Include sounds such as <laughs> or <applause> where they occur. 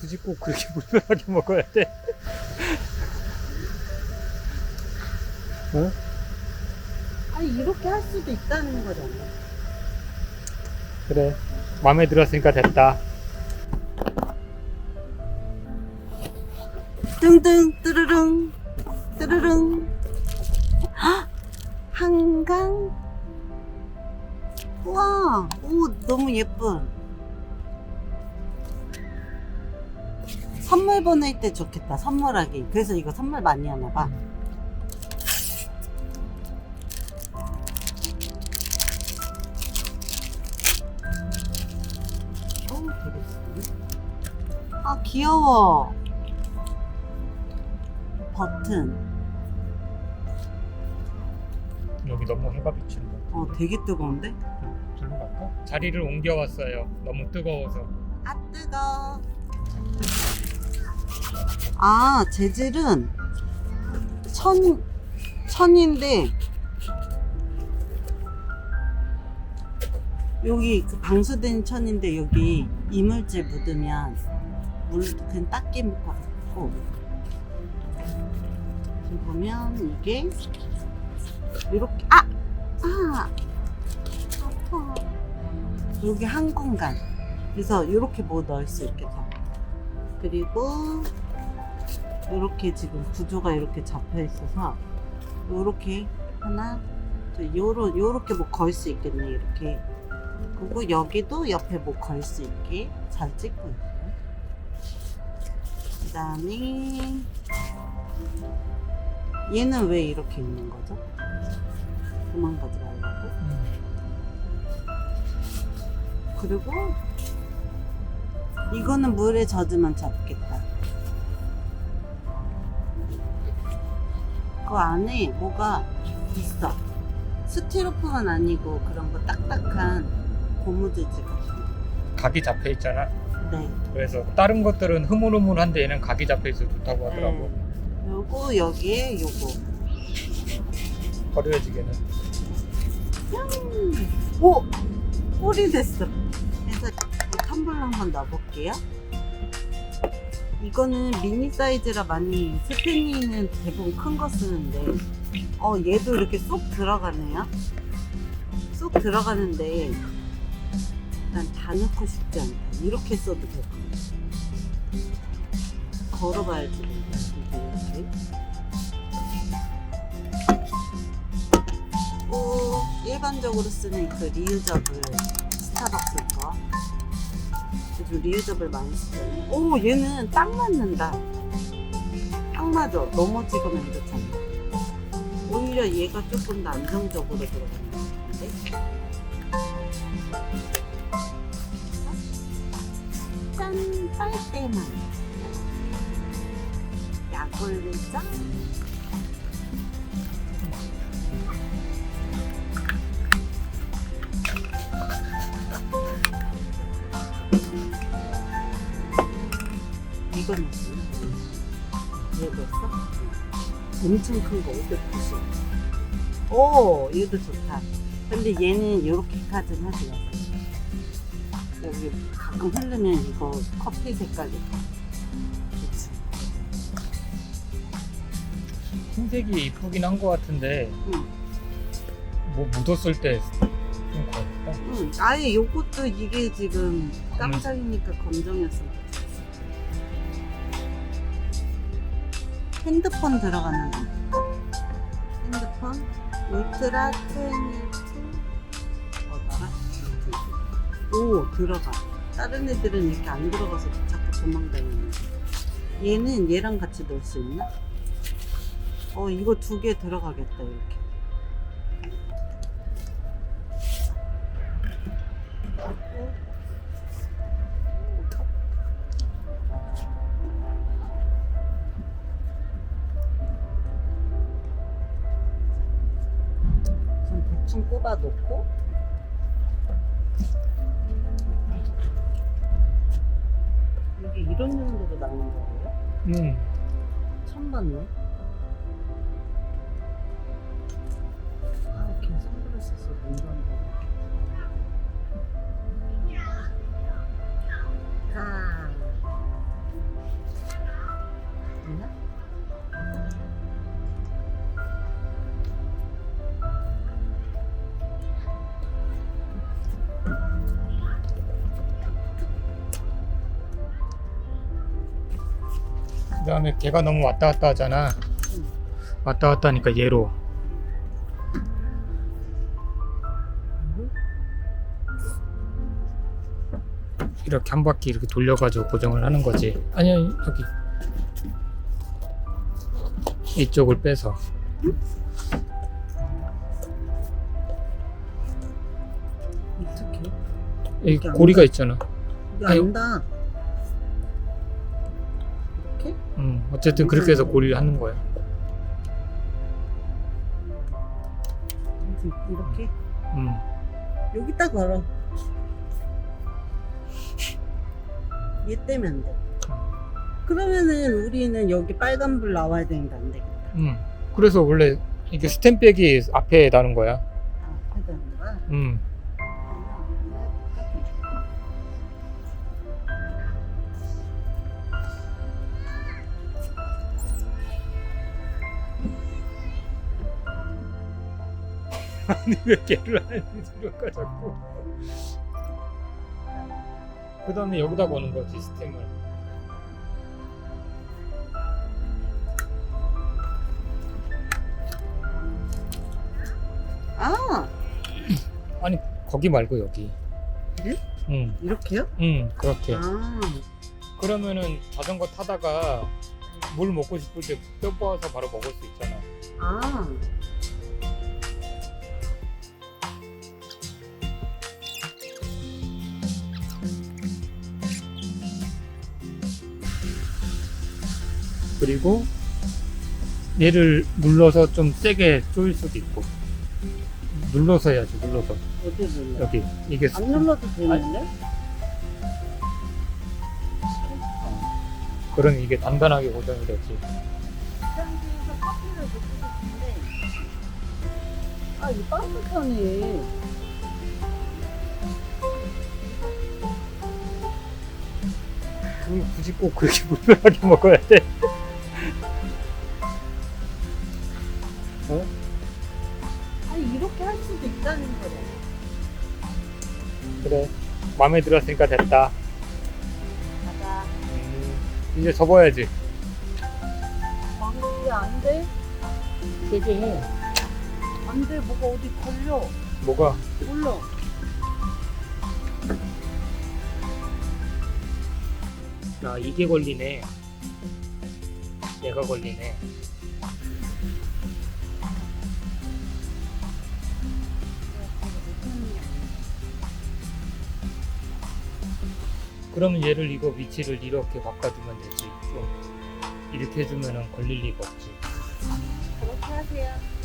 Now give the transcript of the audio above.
굳이 꼭 그렇게 <laughs> 불편하게 먹어야 돼? 어? 아니 이렇게 할 수도 있다는 거잖아. 그래. 마음에 들었으니까 됐다. 등등 뜨르릉 뜨르릉 헉! 한강 우와 오 너무 예쁜 선물 보낼 때 좋겠다 선물하기 그래서 이거 선물 많이 하나 봐 오, 되게 예쁘네. 아 귀여워 버튼 여기 너무 해가 비치는 거. 어 되게 뜨거운데? 절로 갈까? 자리를 옮겨왔어요. 너무 뜨거워서. 아 뜨거. 아 재질은 천 천인데 여기 그 방수된 천인데 여기 이물질 묻으면 물 그냥 묻것 같고 지금 보면 이게 이렇게 아! 아! 아파 여기 한 공간 그래서 이렇게 뭐 넣을 수 있게 돼. 그리고 이렇게 지금 구조가 이렇게 잡혀 있어서 이렇게 하나, 둘, 요런 요렇게 뭐 걸 수 있겠네 이렇게. 그리고 여기도 옆에 뭐 걸 수 있게 잘 찍고 있어요. 그 다음에 얘는 왜 이렇게 있는 거죠? 도망가지 말라고. 그리고 이거는 물에 젖으면 잡겠다. 그 안에 뭐가 있어. 스티로폼은 아니고 그런 거 딱딱한 고무줄지 같은 거. 각이 잡혀 있잖아. 네. 그래서 다른 것들은 흐물흐물한데 얘는 각이 잡혀 있어 좋다고 하더라고. 요거 여기에 요거. 버려지게는. 오! 꿀이 됐어. 그래서 이 텀블러 한번 넣어볼게요. 이거는 미니 사이즈라 많이 스페니는 대부분 큰 거 쓰는데 어 얘도 이렇게 쏙 들어가네요. 쏙 들어가는데 난 다 넣고 싶지 않다. 이렇게 써도 될 것 같아. 걸어봐야지. 이렇게. 오, 일반적으로 쓰는 그 리유저블 스타벅스 거. 요즘 리유저블 많이 쓰잖아요. 오, 얘는 딱 맞는다. 딱 맞아. 넘어지거나 이렇지 않아. 오히려 얘가 조금 더 안정적으로 들어가는 것 같은데. 짠! 빨대만. 약올리 짠! 무슨? 얘도 있어? 엄청 큰 거, 590. 오, 얘도 좋다. 근데 얘는 이렇게까지는 하지 마세요. 여기 가끔 흐르면 이거 커피 색깔이 좋지. 흰색이 이쁘긴 한 것 같은데 응. 뭐 묻었을 때좀 그렇다. 응. 아예 요것도 이게 지금 깜짝이니까 검정이었으면 좋겠어. 핸드폰 들어가는 거. 핸드폰 울트라 22 뭐더라? 오 들어가. 다른 애들은 이렇게 안 들어가서 자꾸 도망다니는데 얘는 얘랑 같이 넣을 수 있나? 어 이거 두 개 들어가겠다 이렇게. 꼽아 놓고 여기 이런 용도로 나오는 거예요? 응. 처음 봤네. 아, 걔 선글라스 써 눈감고. 그 다음에 걔가 너무 왔다 갔다 하잖아. 왔다 갔다 하니까 얘로. 이렇게 한 바퀴 이렇게 돌려가지고 고정을 하는 거지. 아니, 아니, 여기. 이쪽을 빼서. 어떻게? 이 이렇게 안 고리가 있잖아. 이게 아유. 안다. 음, 어쨌든 그렇게 해서 고리를 하는 거야. 이렇게? 음. 여기다 걸어. 얘안 돼. 그러면은 우리는 여기 빨간불 나와야 되는데 안 되겠다. 음. 그래서 원래 이게 스탬백이 앞에 다는 거야. 아, 거야? 음. 아니 왜 걔를 안 들어가 자꾸. 그 다음에 여기다 거는 거지 스템을. 아, 아니 거기 말고 여기. 그래? 응, 이렇게요? 응 그렇게. 아, 그러면은 자전거 타다가 물 먹고 싶을 때 뼈 뽑아서 바로 먹을 수 있잖아. 아. 그리고 얘를 눌러서 좀 세게 조일 수도 있고 눌러서 해야지 눌러서 어디 눌러? 여기 이게 안 눌러도 되는데? 그럼 이게 단단하게 고정이 되지 시장에서 커피를 먹고 싶은데 아, 이 따뜻하네. 그걸 굳이 꼭 그렇게 <laughs> 불편하게 먹어야 돼 아니, 이렇게 할 수도 있다는 거래. 그래 마음에 들었으니까 됐다 가자. 음, 이제 접어야지 망치 안 돼? 세게 해안 돼. 뭐가 어디 걸려. 뭐가 몰라. 아 이게 걸리네 얘가 걸리네 그러면 얘를 이거 위치를 이렇게 바꿔주면 되지 좀 이렇게 해주면 걸릴 리가 없지 그렇게 하세요.